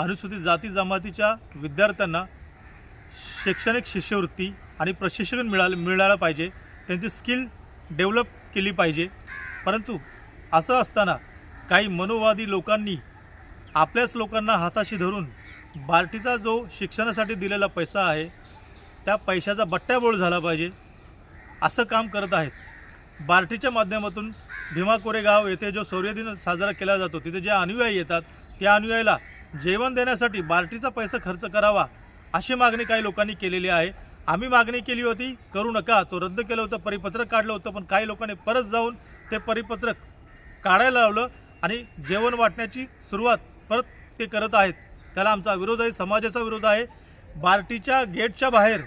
अनुसूचित जाती जमातीच्या विद्यार्थ्यांना शैक्षणिक शिष्यवृत्ती आणि प्रशिक्षण मिळालं मिळालं पाहिजे. त्यांची स्किल डेव्हलप केली पाहिजे. परंतु असं असताना काही मनोवादी लोकांनी आपल्याच लोकांना हाताशी धरून बार्टीचा जो शिक्षणासाठी दिलेला पैसा आहे त्या पैशाचा बट्ट्याबोळ झाला पाहिजे. असं काम करत आहेत. बार्टीच्या माध्यमातून भीमा कोरेगाव येथे जो शौर्यदिन साजरा केला जातो तिथे जे अनुयायी येतात त्या अनुयायीला जेवण देण्यासाठी बार्टीचा पैसा खर्च करावा अशी मागणी काही लोकांनी केलेली आहे. आम्ही मागणी केली होती करू नका तो रद्द केलं होतं परिपत्रक काढलं होतं पण काही लोकांनी परत जाऊन ते परिपत्रक काढायला लावलं आणि जेवण वाटण्याची सुरुवात परत ते करत आहेत. त्याला आमचा विरोध आहे समाजाचा विरोध आहे. बार्टीच्या गेटच्या बाहेर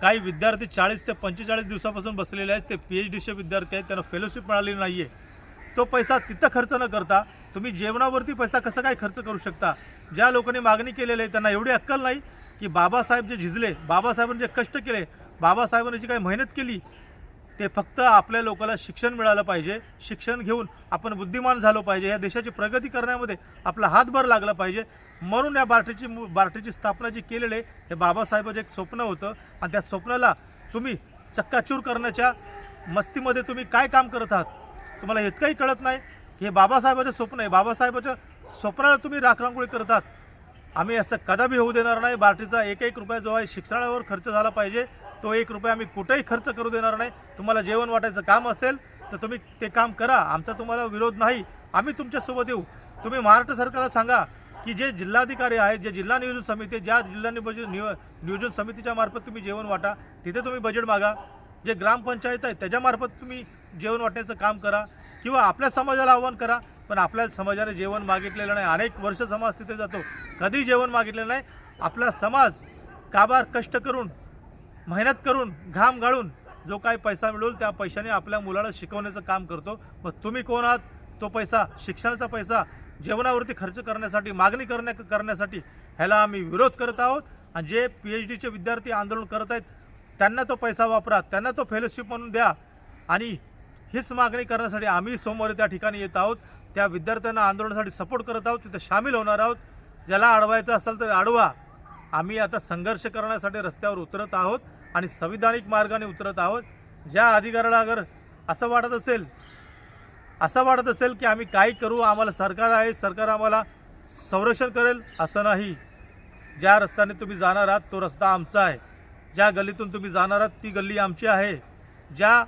काही विद्यार्थी चाळीस ते पंचेचाळीस दिवसापासून बसलेले आहेत ते पी एच डीचे विद्यार्थी आहेत त्यांना फेलोशिप मिळालेली नाही आहे तो पैसा तिथं खर्च न करता तुम्ही जेवणावरती पैसा कसा काय खर्च करू शकता? ज्या लोकांनी मागणी केलेली आहे त्यांना एवढी अक्कल नाही की बाबासाहेब जे झिजले बाबासाहेबांनी जे कष्ट केले बाबासाहेबांनी जी काही मेहनत केली ते फक्त आपल्या लोकाला शिक्षण मिळालं पाहिजे. शिक्षण घेऊन आपण बुद्धिमान झालो पाहिजे. या देशाची प्रगती करण्यामध्ये आपला हातभार लागला पाहिजे. म्हणून या बार्टीची मु- बार्टीची स्थापना जी केलेली आहे हे बाबासाहेबाचं एक स्वप्न होतं. आणि त्या स्वप्नाला तुम्ही चक्काचूर करण्याच्या मस्तीमध्ये तुम्ही काय काम करत आहात? तुम्हाला इतकंही कळत नाही की हे बाबासाहेबाचं स्वप्न आहे. बाबासाहेबाच्या स्वप्नाला तुम्ही राखरांगोळी करतात आम्ही असं कदापि होऊ देणार नाही. बार्टीचा एक एक रुपया जो आहे शिक्षणावर खर्च झाला पाहिजे तो एक रुपया आम्ही कुठेही खर्च करू देणार नाही. तुम्हाला जेवण वाटायचं काम असेल तर तुम्ही ते काम करा. आमचा तुम्हाला विरोध नाही. आम्ही तुमच्यासोबत येऊ. तुम्ही महाराष्ट्र सरकारला सांगा की जे जिल्हाधिकारी आहेत जे जिल्हा नियोजन समिती ज्या जिल्हा नियोजन नियो नियोजन समितीच्या मार्फत तुम्ही जेवण वाटा तिथे तुम्ही बजेट मागा. जे ग्रामपंचायत आहे त्याच्यामार्फत तुम्ही जेवण वाटण्याचं काम करा किंवा आपल्या समाजाला आव्हान करा पण आपल्या समाजाने जेवण मागितलेलं नाही. अनेक वर्ष समाज तिथे जातो. कधी जेवण मागितलेलं नाही? आपला समाज काबार कष्ट करून मेहनत करून घाम गाळून जो काही पैसा मिळवल त्या पैशाने आपल्या मुलाला शिकवण्याचं काम करतो. मग तुम्ही कोण आहात? तो पैसा शिक्षणाचा पैसा जेवणावरती खर्च करण्यासाठी मागणी करण्या करण्यासाठी ह्याला आम्ही विरोध करत आहोत. आणि जे पी एच डीचे विद्यार्थी आंदोलन करत आहेत त्यांना तो पैसा वापरा त्यांना तो फेलोशिप म्हणून द्या. आणि हीच मागणी करण्यासाठी आम्ही सोमवारी त्या ठिकाणी येत आहोत. त्या विद्यार्थ्यांना आंदोलनासाठी सपोर्ट करत आहोत. तिथं सामील होणार आहोत. ज्याला अडवायचं असेल तर अडवा. आम्ही आता संघर्ष करण्यासाठी रस्त्यावर उतरत आहोत आणि संविधानिक मार्गाने उतरत आहोत. ज्या अधिकाऱ्याला अगर असं वाटत असेल असं वाटत असेल की आम्ही काय करू आम्हाला सरकार आहे सरकार आम्हाला संरक्षण करेल असं नाही. ज्या रस्त्याने तुम्ही जाणार आहात तो रस्ता आमचा आहे. ज्या गल्लीतून तुम्ही जाणार आहात ती गल्ली आमची आहे. ज्या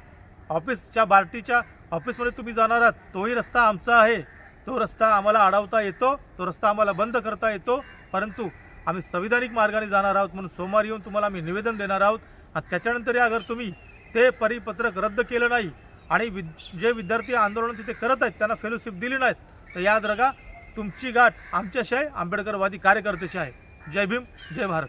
ऑफिसच्या बार्टीच्या ऑफिसमध्ये तुम्ही जाणार आहात तोही रस्ता आमचा आहे. तो रस्ता आम्हाला अडवता येतो तो रस्ता आम्हाला बंद करता येतो. परंतु आम्ही संविधानिक मार्गाने जाणार आहोत म्हणून सोमवारी येऊन तुम्हाला आम्ही निवेदन देणार आहोत. आणि त्याच्यानंतर अगर तुम्ही ते परिपत्रक रद्द केलं नाही आणि विद जे विद्यार्थी आंदोलन तिथे करत आहेत त्यांना फेलोशिप दिली नाहीत तर याद रगा तुमची गाठ आमच्याशी आहे आंबेडकरवादी कार्यकर्त्याची आहे. जय भीम जय भारत.